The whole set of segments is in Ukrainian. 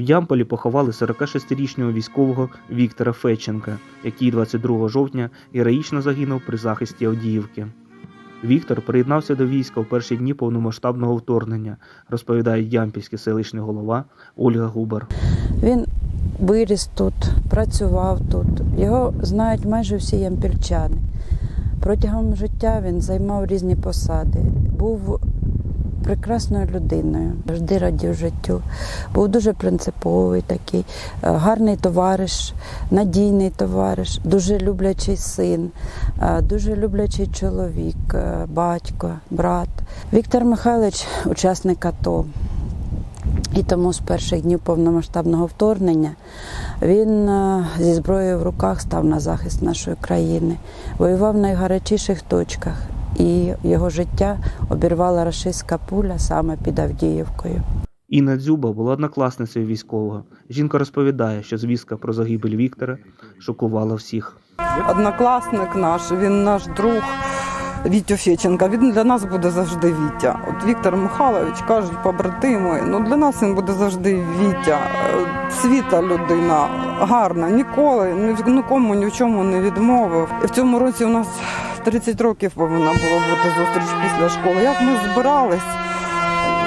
В Ямполі поховали 46-річного військового Віктора Федченка, який 22 жовтня героїчно загинув при захисті Авдіївки. Віктор приєднався до війська у перші дні повномасштабного вторгнення, розповідає ямпільський селищний голова Ольга Губар. Він виріс тут, працював тут. Його знають майже всі ямпільчани. Протягом життя він займав різні посади. Був прекрасною людиною, завжди радів життю. Був дуже принциповий такий, е, гарний товариш, надійний товариш, дуже люблячий син, е, дуже люблячий чоловік, е, батько, брат. Віктор Михайлович, учасник АТО. І тому з перших днів повномасштабного вторгнення він зі зброєю в руках став на захист нашої країни, воював в найгарячіших точках, і його життя обірвала рашистська пуля саме під Авдіївкою. Інна Дзюба була однокласницею військового. Жінка розповідає, що звістка про загибель Віктора шокувала всіх. Однокласник наш, він наш друг Вітю Феченка. Він для нас буде завжди Вітя. От Віктор Михайлович кажуть, побратими. Ну для нас він буде завжди Вітя. Е, Світа людина, гарна, ніколи нікому ні в чому не відмовив. І в цьому році у нас 30 років повинна була бути зустріч після школи. Як ми збирались?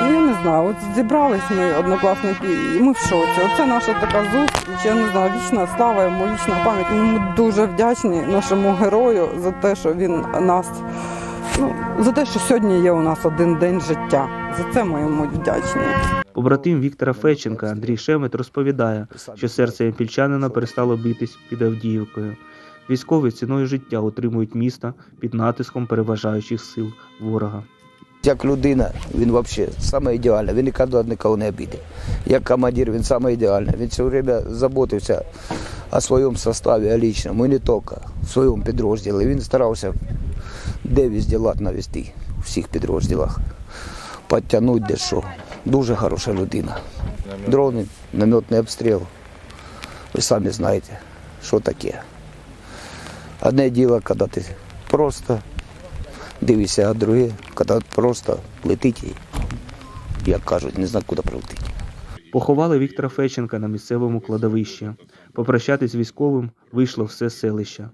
Я не знаю, от зібрались ми однокласники, і ми в шоці. Оце наша така зустріч. Я не знаю, вічна слава йому, вічна пам'ять. Ми дуже вдячні нашому герою за те, що він нас. Ну, за те, що сьогодні є у нас один день життя. За це ми йому вдячні. Побратим Віктора Федченка Андрій Шемет розповідає, що серце ямпільчанина перестало битись під Авдіївкою. Військові ціною життя утримують місто під натиском переважаючих сил ворога. Як людина, він взагалі саме ідеальна. Він ніколи нікого не обідав. Як командир, він саме ідеальний. Він все время заботився о своєму составі, о лічному, і не тільки в своєму підрозділі. Він старався де везде лад навести у всіх підрозділах, підтягнути де що. Дуже хороша людина. Дрони, наметний обстріл. Ви самі знаєте, що таке. Одне діло, коли ти просто дивишся, а друге, коли просто летить, як кажуть, не знаю, куди прилетить. Поховали Віктора Феченка на місцевому кладовищі. Попрощатись військовим вийшло все селище.